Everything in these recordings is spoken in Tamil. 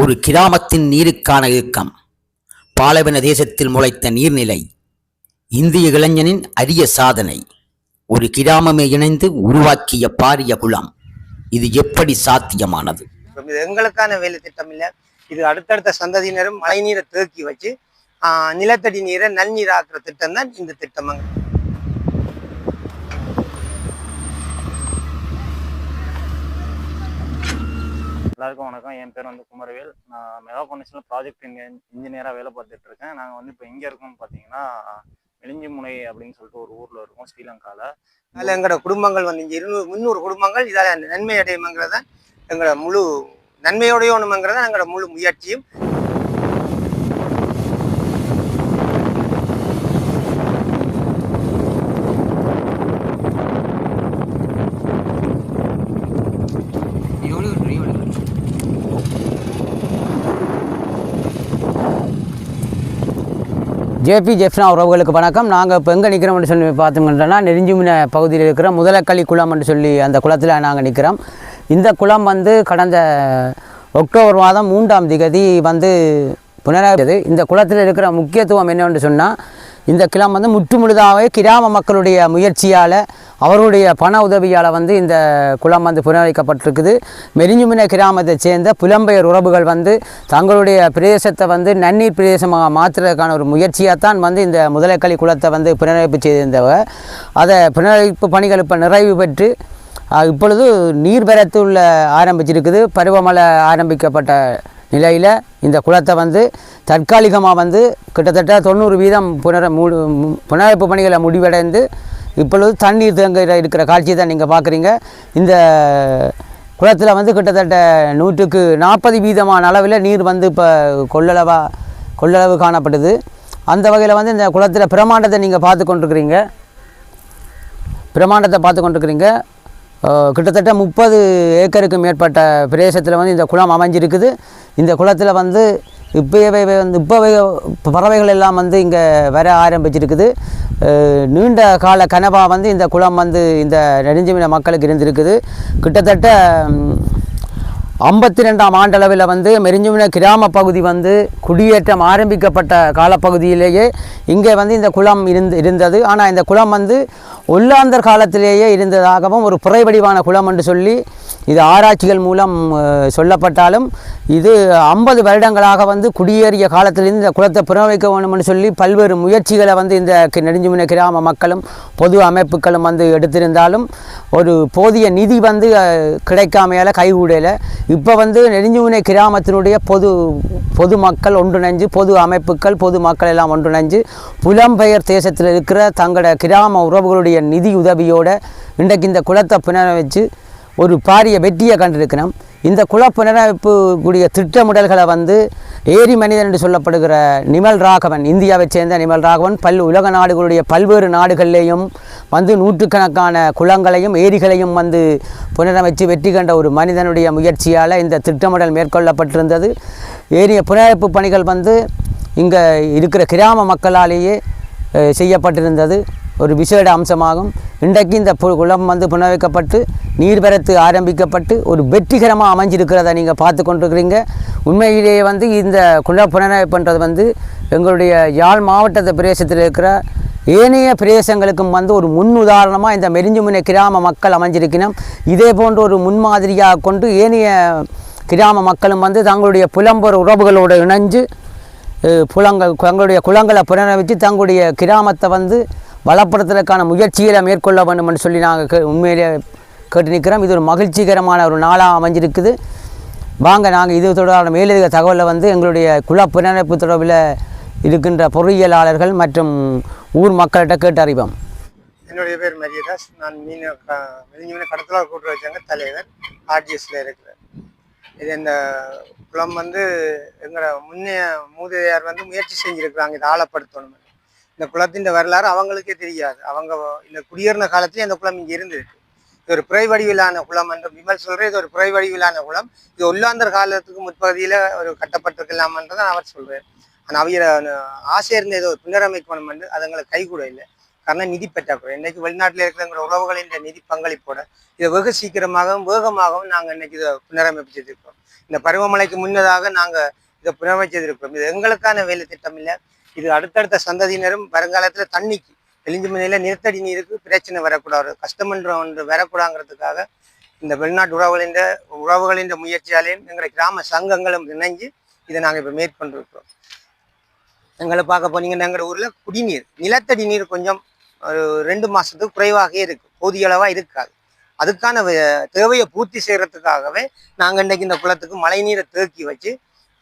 ஒரு கிராமத்தின் நீருக்கான இயக்கம் பாலைவன தேசத்தில் முளைத்த நீர்நிலை. இந்திய இளைஞனின் அரிய சாதனை. ஒரு கிராமமே இணைந்து உருவாக்கிய பாரிய குளம். இது எப்படி சாத்தியமானது? இது எங்களுக்கான வேலை திட்டம் இல்லை. இது அடுத்தடுத்த சந்ததியினரும் மழை நீரை தேக்கி வச்சு நிலத்தடி நீரை நல்நீராக்குற திட்டம் தான் இந்த திட்டம் எல்லாருக்கும் வணக்கம். என் பேர் வந்து குமரவேல். நான் மெகா கவுன்சிலில் ப்ராஜெக்ட் இன்ஜினியராக வேலை பார்த்துட்டு இருக்கேன் நாங்கள் வந்து இப்போ எங்கே இருக்கோம்னு பார்த்தீங்கன்னா மெலிஞ்சிமுனை அப்படின்னு சொல்லிட்டு ஒரு ஊரில் இருக்கோம் ஸ்ரீலங்காவில் அதில் எங்களோட குடும்பங்கள் வந்து இங்கே இருநூறு முந்நூறு குடும்பங்கள். இதால் நன்மை அடையுமங்கிறத எங்களோட முழு நன்மையோடையோணுமங்கிறத எங்களோட முழு முயற்சியும் ஜேபி ஜெஃப்னா உறவுகளுக்கு வணக்கம். நாங்கள் இப்போ எங்கே நிற்கிறோம்னு சொல்லி பார்த்தோம்னா நெருஞ்சிமின பகுதியில் இருக்கிற முதலக்களி குளம்னு சொல்லி அந்த குளத்தில் நாங்கள் நிற்கிறோம் இந்த குளம் வந்து கடந்த அக்டோபர் மாதம் மூன்றாம் திகதி வந்து புனராவது இந்த குளத்தில் இருக்கிற முக்கியத்துவம் என்னவென்று சொன்னால் இந்த கிளம் வந்து முற்றுமுழுதாகவே கிராம மக்களுடைய முயற்சியால் அவருடைய பண உதவியால் வந்து இந்த குளம் வந்து புனரமைக்கப்பட்டிருக்குது. மெரிஞ்சுமின கிராமத்தைச் சேர்ந்த புலம்பெயர் உறவுகள் வந்து தங்களுடைய பிரதேசத்தை வந்து நன்னீர் பிரதேசமாக மாற்றுறதுக்கான ஒரு முயற்சியாக தான் வந்து இந்த முதலைக்களி குளத்தை வந்து புனரமைப்பு செய்திருந்தவ. அதை புனரமைப்பு பணிகள் இப்போ நிறைவு பெற்று இப்பொழுது நீர்வரத்து உள்ள ஆரம்பிச்சிருக்குது. பருவமழை ஆரம்பிக்கப்பட்ட நிலையில் இந்த குளத்தை வந்து தற்காலிகமாக வந்து கிட்டத்தட்ட தொண்ணூறு வீதம் புனர மூடு மு- புனரமைப்பு பணிகளை முடிவடைந்து இப்பொழுது தண்ணீர் தேங்க இருக்கிற காட்சியை தான் நீங்கள் பார்க்குறீங்க. இந்த குளத்தில் வந்து கிட்டத்தட்ட நூற்றுக்கு நாற்பது வீதமான அளவில் நீர் வந்து இப்போ கொள்ளளவாக கொள்ளளவு காணப்படுது. அந்த வகையில் வந்து இந்த குளத்தில் பிரமாண்டத்தை நீங்கள் பார்த்து கொண்டிருக்கிறீங்க. பிரமாண்டத்தை பார்த்து கொண்டிருக்கிறீங்க. கிட்டத்தட்ட முப்பது ஏக்கருக்கு மேற்பட்ட பிரதேசத்தில் வந்து இந்த குளம் அமைஞ்சிருக்குது. இந்த குளத்தில் வந்து இப்போவே வந்து இப்போவே பறவைகள் எல்லாம் வந்து இங்கே வர ஆரம்பிச்சிருக்குது. நீண்ட கால கனவாக வந்து இந்த குளம் வந்து இந்த நெடுஞ்சிமின மக்களுக்கு இருந்திருக்குது. கிட்டத்தட்ட ஐம்பத்தி ரெண்டாம் ஆண்டளவில் வந்து மெரிஞ்சுமின கிராம பகுதி வந்து குடியேற்றம் ஆரம்பிக்கப்பட்ட காலப்பகுதியிலேயே இங்கே வந்து இந்த குளம் இருந்து இருந்தது. ஆனால் இந்த குளம் வந்து ஒல்லாந்தர் காலத்திலேயே இருந்ததாகவும் ஒரு புறைவடிவான குளம் என்று சொல்லி இது ஆராய்ச்சிகள் மூலம் சொல்லப்பட்டாலும் இது ஐம்பது வருடங்களாக வந்து குடியேறிய காலத்திலிருந்து இந்த குளத்தை புறவைக்க வேண்டும்னு சொல்லி பல்வேறு முயற்சிகளை வந்து இந்த நெடுஞ்சுமின கிராம மக்களும் பொது அமைப்புகளும் வந்து எடுத்திருந்தாலும் ஒரு போதிய நிதி வந்து கிடைக்காமையால் கைகூடையில் இப்போ வந்து நெடுஞ்சுமினை கிராமத்தினுடைய பொது பொதுமக்கள் ஒன்றிணைஞ்சு பொது அமைப்புகள் பொது மக்கள் எல்லாம் ஒன்றிணைஞ்சு புலம்பெயர் தேசத்தில் இருக்கிற தங்களோட கிராம உறவுகளுடைய நிதி உதவியோடு இன்றைக்கு இந்த குளத்தை புனரமைச்சு ஒரு பாரிய வெற்றியை கண்டிருக்கிறோம். இந்த குல புனரமைப்பு கூடிய திட்டமிடல்களை வந்து ஏரி மனிதன் என்று சொல்லப்படுகிற நிமல் ராகவன் இந்தியாவைச் சேர்ந்த நிமல் ராகவன் பல் உலக நாடுகளுடைய பல்வேறு நாடுகளிலேயும் வந்து நூற்றுக்கணக்கான குளங்களையும் ஏரிகளையும் வந்து புனரமைச்சு வெற்றி கண்ட ஒரு மனிதனுடைய முயற்சியால் இந்த திட்டமிடல் மேற்கொள்ளப்பட்டிருந்தது. ஏரிய புனரமைப்பு பணிகள் வந்து இங்கே இருக்கிற கிராம மக்களாலேயே செய்யப்பட்டிருந்தது. ஒரு விசேட அம்சமாகும். இன்றைக்கு இந்த பு- குளம் வந்து புனரமைக்கப்பட்டு நீர்வரத்து ஆரம்பிக்கப்பட்டு ஒரு வெற்றிகரமாக அமைஞ்சிருக்கிறத நீங்கள் பார்த்து கொண்டிருக்கிறீங்க. உண்மையிலேயே வந்து இந்த குள பண்ணுறது வந்து எங்களுடைய யாழ் மாவட்டத்தை பிரதேசத்தில் இருக்கிற ஏனைய பிரதேசங்களுக்கும் வந்து ஒரு முன் உதாரணமாக இந்த மெரிஞ்சுமுனை கிராம மக்கள் அமைஞ்சிருக்கணும். இதே போன்ற ஒரு முன்மாதிரியாக கொண்டு ஏனைய கிராம மக்களும் வந்து தங்களுடைய புலம்பெயர் உறவுகளோடு இணைஞ்சு புலங்கள் தங்களுடைய குளங்களை புனரமைத்து தங்களுடைய கிராமத்தை வந்து வளப்படுத்துறதுக்கான முயற்சிகளை மேற்கொள்ள வேண்டும் என்று சொல்லி நாங்கள் உண்மையிலே கேட்டு நிற்கிறோம் இது ஒரு மகிழ்ச்சிகரமான ஒரு நாளாக அமைஞ்சிருக்குது. வாங்க நாங்கள் இது தொடர்பான மேலதிக தகவலை வந்து எங்களுடைய குழா புனரமைப்பு தொடர்பில் இருக்கின்ற பொறியியலாளர்கள் மற்றும் ஊர் மக்கள்கிட்ட கேட்டு அறிவோம் என்னுடைய பேர் மரியதாஸ். நான் மீன் வெளிஞ்சு கடத்தலார் கூட்டுறவு சங்க தலைவர் ஆர்டிஎஸ்ல இருக்கிறேன். இது இந்த குளம் வந்து எங்களோட முன்னைய மூதையார் வந்து முயற்சி செஞ்சுருக்குறாங்க. இதை ஆழப்படுத்தணும் இந்த குளத்தின் வரலாறு அவங்களுக்கே தெரியாது. அவங்க இந்த குடியேறின காலத்திலே அந்த குளம் இங்கே இருந்திருக்கு. இது ஒரு பிறை வடிவிலான குளம் என்று விமல் சொல்கிற இது ஒரு பிறை வடிவிலான குளம். இது ஒல்லாந்தர் காலத்துக்கு முற்பகுதியில் ஒரு கட்டப்பட்டிருக்கலாம்ன்றதான் அவர் சொல்கிறார் ஆனால் அவைய ஆசை இருந்த ஏதோ புனரமைக்கணும் என்று அது எங்களுக்கு கைகூட இல்லை. காரணம் நிதி பற்றாக்குறை இன்றைக்கி வெளிநாட்டில் இருக்கிற உறவுகளின் நிதி பங்களிப்போட இதை வெகு சீக்கிரமாகவும் வேகமாகவும் நாங்கள் இன்றைக்கி இதை புனரமைப்பு செய்திருக்கிறோம். இந்த பருவமழைக்கு முன்னதாக நாங்கள் இதை புனரமைச்சிருக்கிறோம் இது எங்களுக்கான வேலை திட்டம் இல்லை. இது அடுத்தடுத்த சந்ததியினரும் வருங்காலத்தில் தண்ணிக்கு எலிஞ்சு மலையில் நிலத்தடி நீருக்கு பிரச்சனை வரக்கூடாது. கஷ்டமன்ற ஒன்று வரக்கூடாங்கிறதுக்காக இந்த வெளிநாட்டு உறவுகளின் உறவுகளின் முயற்சியாலையும் எங்களை கிராம சங்கங்களும் இணைஞ்சு இதை நாங்கள் இப்போ மேற்கொண்டிருக்கிறோம் எங்களை பார்க்க போனீங்கன்னா எங்கள் ஊரில் குடிநீர் நிலத்தடி நீர் கொஞ்சம் ஒரு ரெண்டு மாதத்துக்கு குறைவாகவே இருக்கு. போதிய அளவாக இருக்காது. அதுக்கான தேவையை பூர்த்தி செய்கிறதுக்காகவே நாங்கள் இன்றைக்கு இந்த குளத்துக்கு மழை நீரை தேக்கி வச்சு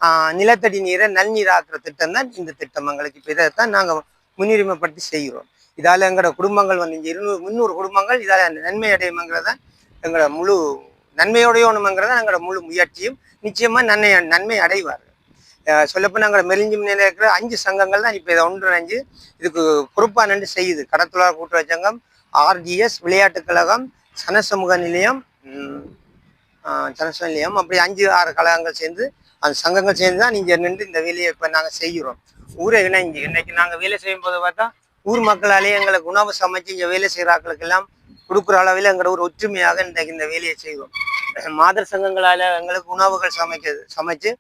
ஆஹ், நிலத்தடி நீரை நல்நீர் ஆக்குற திட்டம் தான் இந்த திட்டம். எங்களுக்கு இப்போ இதை தான் நாங்கள் முன்னுரிமைப்படுத்தி செய்கிறோம். இதால் எங்களோட குடும்பங்கள் வந்து இங்கே இருநூறு முந்நூறு குடும்பங்கள் இதால் நன்மை அடையுமங்கிறத எங்களோட முழு நன்மையோடையோணுமங்கிறத எங்களோட முழு முயற்சியும் நிச்சயமாக நன்மை நன்மை அடைவார்கள். சொல்லப்போனால் எங்களோட மெலிஞ்சி நிலையில் இருக்கிற அஞ்சு சங்கங்கள் தான் இப்போ இதை ஒன்றிணைஞ்சு இதுக்கு பொறுப்பாக நின்று செய்யுது. கடத்தொழிலாளர் கூட்டுறவு சங்கம் ஆர்டிஎஸ் விளையாட்டுக் கழகம் சனசமூக நிலையம் சனசமூக நிலையம் அப்படி அஞ்சு ஆறு கழகங்கள் சேர்ந்து அந்த சங்கங்கள் சேர்ந்து தான் நீங்கள் நின்று இந்த வேலையை இப்போ நாங்கள் செய்கிறோம். ஊரை இணைஞ்சு இன்னைக்கு நாங்கள் வேலை செய்யும் போது பார்த்தா ஊர் மக்களாலே எங்களுக்கு உணவு சமைச்சு இங்கே வேலை செய்கிறாக்களுக்கு எல்லாம் கொடுக்குற அளவில் எங்களோட ஒரு ஒற்றுமையாக இன்றைக்கு இந்த வேலையை செய்வோம். மாதர் சங்கங்களால் எங்களுக்கு உணவுகள் சமைக்கிறது சமைச்சு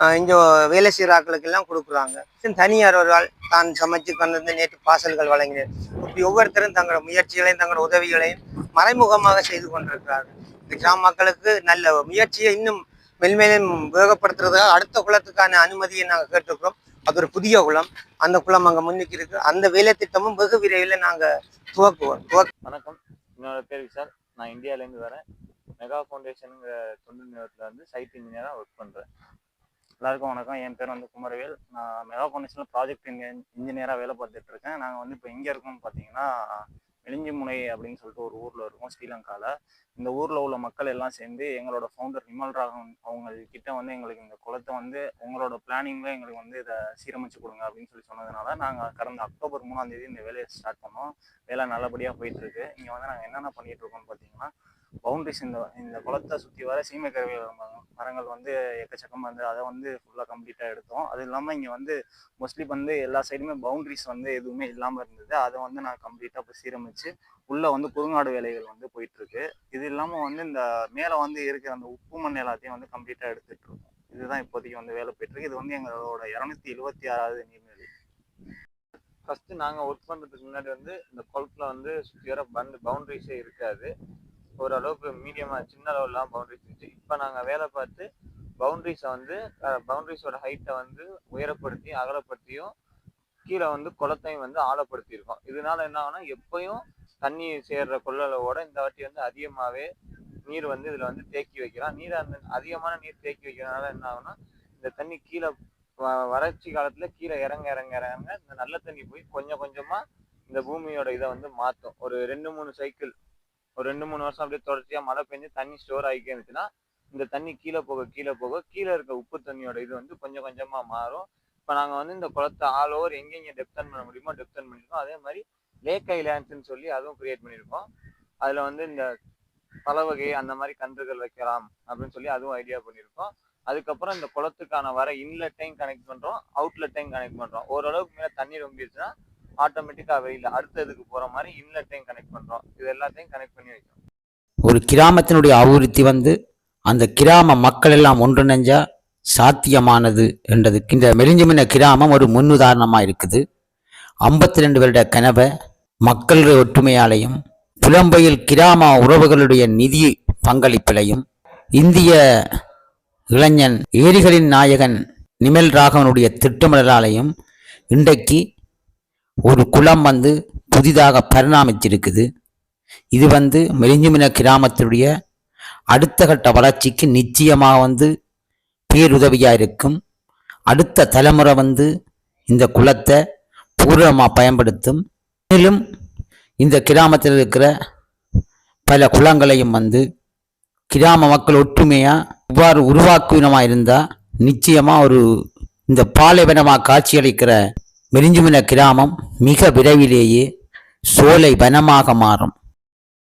இங்கே இங்க வேலை செய்கிறாக்களுக்கெல்லாம் எல்லாம் கொடுக்குறாங்க தனியார் ஒரு ஆள் தான் சமைச்சு கொண்டு நேற்று பாசல்கள் வழங்கினர். இப்படி ஒவ்வொருத்தரும் தங்களோட முயற்சிகளையும் தங்களோட உதவிகளையும் மறைமுகமாக செய்து கொண்டிருக்கிறார்கள். இந்த கிராம மக்களுக்கு நல்ல முயற்சியை இன்னும் மென்மேலும் வேகப்படுத்துறதுக்காக அடுத்த குளத்துக்கான அனுமதியை நாங்கள் கேட்டிருக்கிறோம். அது ஒரு புதிய குளம். அந்த குளம் அங்கே முன்னுக்கு இருக்கு அந்த வேலை திட்டமும் வெகு விரைவில் நாங்கள் துவக்குவோம். துவக்க வணக்கம். என்னோட பேர் விஷால். நான் இந்தியாவிலேருந்து வரேன். மெகா ஃபவுண்டேஷனுங்கிற தொண்டு நிறுவனத்தில் வந்து சைட் இன்ஜினியராக ஒர்க் பண்ணுறேன் எல்லாருக்கும் வணக்கம். என் பேர் வந்து குமரவேல். நான் மெகா ஃபவுண்டேஷனில் ப்ராஜெக்ட் இன்ஜினியராக வேலை பார்த்துட்டு இருக்கேன். நாங்கள் வந்து இப்போ எங்கே இருக்கோம்னு பார்த்தீங்கன்னா வெளிஞ்சிமுனை அப்படின்னு சொல்லிட்டு ஒரு ஊரில் இருக்கும் ஸ்ரீலங்காவில் இந்த ஊரில் உள்ள மக்கள் எல்லாம் சேர்ந்து எங்களோட ஃபவுண்டர் விமல் ராகவன் அவங்க கிட்ட வந்து எங்களுக்கு இந்த குளத்தை வந்து உங்களோட பிளானிங்கில் எங்களுக்கு வந்து இதை சீரமைச்சு கொடுங்க அப்படின்னு சொல்லி சொன்னதுனால நாங்கள் கடந்த அக்டோபர் மூணாம் தேதி இந்த வேலையை ஸ்டார்ட் பண்ணோம். வேலை நல்லபடியாக போயிட்டுருக்கு இங்கே வந்து நாங்கள் என்னென்ன பண்ணிகிட்டு இருக்கோம்னு பார்த்தீங்கன்னா பவுண்டரிஸ் இந்த இந்த குளத்தை சுற்றி வர சீமை கருவி மரங்கள் வந்து எக்கச்சக்கமாக வந்து அதை வந்து ஃபுல்லாக கம்ப்ளீட்டாக எடுத்தோம். அது இல்லாமல் இங்கே வந்து மோஸ்ட்லி வந்து எல்லா சைடுமே பவுண்டரிஸ் வந்து எதுவுமே இல்லாமல் இருந்தது. அதை வந்து நான் கம்ப்ளீட்டாக இப்போ சீரமைச்சு உள்ளே வந்து குறுங்காடு வேலைகள் வந்து போயிட்டுருக்கு. இது இல்லாமல் வந்து இந்த மேலே வந்து இருக்கிற அந்த உப்பு மண் எல்லாத்தையும் வந்து கம்ப்ளீட்டாக எடுத்துட்டு இருக்கோம். இதுதான் இப்போதைக்கு வந்து வேலை போயிட்டுருக்கு. இது வந்து எங்களோட இரநூத்தி எழுபத்தி ஆறாவது நீர்நிலை ஃபஸ்ட்டு நாங்கள் ஒர்க் பண்ணுறதுக்கு முன்னாடி வந்து இந்த குளத்தில் வந்து சுற்றி வர பந்து பவுண்டரிஸே இருக்காது. ஓரளவுக்கு மீடியமாக சின்ன அளவுலாம் பவுண்டரிஸ் இருந்துச்சு இப்போ நாங்கள் வேலை பார்த்து பவுண்டரிஸை வந்து பவுண்டரிஸோட ஹைட்டை வந்து உயரப்படுத்தி அகலப்படுத்தியும் கீழே வந்து குளத்தையும் வந்து ஆழப்படுத்தியிருக்கோம். இதனால என்ன ஆகும்னா எப்பயும் தண்ணி சேர்ற கொள்ளளவோட இந்த வாட்டி வந்து அதிகமாகவே நீர் வந்து இதில் வந்து தேக்கி வைக்கலாம் நீர் அந்த அதிகமான நீர் தேக்கி வைக்கிறதுனால என்ன ஆகும்னா இந்த தண்ணி கீழே வ- வறட்சி காலத்தில் கீழே இறங்க இறங்க இறங்க இந்த நல்ல தண்ணி போய் கொஞ்சம் கொஞ்சமாக இந்த பூமியோட இதை வந்து மாற்றும் ஒரு ரெண்டு மூணு சைக்கிள் ஒரு ரெண்டு மூணு வருஷம் அப்படியே தொடர்ச்சியாக மழை பெஞ்சு தண்ணி ஸ்டோர் ஆகிக்கே இருந்துச்சுன்னா இந்த தண்ணி கீழே போக கீழே போக கீழே இருக்க உப்பு தண்ணியோட இது வந்து கொஞ்சம் கொஞ்சமாக மாறும். இப்போ நாங்கள் வந்து இந்த குளத்தை ஆல் ஓவர் எங்கெங்கே டெப்தன் பண்ண முடியுமோ டெப்தன் பண்ணியிருக்கோம். அதே மாதிரி லேக் ஐலாண்ட்ஸ்னு சொல்லி அதுவும் கிரியேட் பண்ணியிருக்கோம். அதில் வந்து இந்த பல வகை அந்த மாதிரி கன்றுகள் வைக்கலாம் அப்படின்னு சொல்லி அதுவும் ஐடியா பண்ணியிருக்கோம். அதுக்கப்புறம் இந்த குளத்துக்கான வர இன்லெட்டையும் கனெக்ட் பண்ணுறோம் அவுட்லெட்டையும் கனெக்ட் பண்ணுறோம் ஓரளவுக்கு மேலே தண்ணி ரொம்பிடுச்சுன்னா ஆட்டோமேட்டிக்காக வெளியில் அடுத்ததுக்கு போகிற மாதிரி இன்லெட்டையும் கனெக்ட் பண்ணுறோம் இது எல்லாத்தையும் கனெக்ட் பண்ணி வைக்கிறோம் ஒரு கிராமத்தினுடைய அபிவிருத்தி வந்து அந்த கிராம மக்கள் எல்லாம் ஒன்றிணைஞ்சா சாத்தியமானது என்றதுக்கு இந்த மெலிஞ்சமின கிராமம் ஒரு முன்னுதாரணமாக இருக்குது. ஐம்பத்தி ரெண்டு வருட கனவை மக்களுடைய ஒற்றுமையாலையும் புலம்பெயில் கிராம உறவுகளுடைய நிதி பங்களிப்பிலையும் இந்திய இளைஞன் ஏரிகளின் நாயகன் நிமல் ராகவனுடைய திட்டமிடலாலையும் இன்றைக்கு ஒரு குளம் வந்து புதிதாக பரிணாமிச்சிருக்குது இது வந்து மெலிஞ்சுமின கிராமத்துடைய அடுத்த கட்ட வளர்ச்சிக்கு நிச்சயமாக வந்து பேருதவியாக இருக்கும். அடுத்த தலைமுறை வந்து இந்த குளத்தை பூர்வமாக பயன்படுத்தும். மேலும் இந்த கிராமத்தில் இருக்கிற பல குளங்களையும் வந்து கிராம மக்கள் ஒற்றுமையாக இவ்வாறு உருவாக்குவினமாக இருந்தால் நிச்சயமாக ஒரு இந்த பாலைவனமாக காட்சியளிக்கிற மெலிஞ்சுமின கிராமம் மிக விரைவிலேயே சோலை வனமாக மாறும்.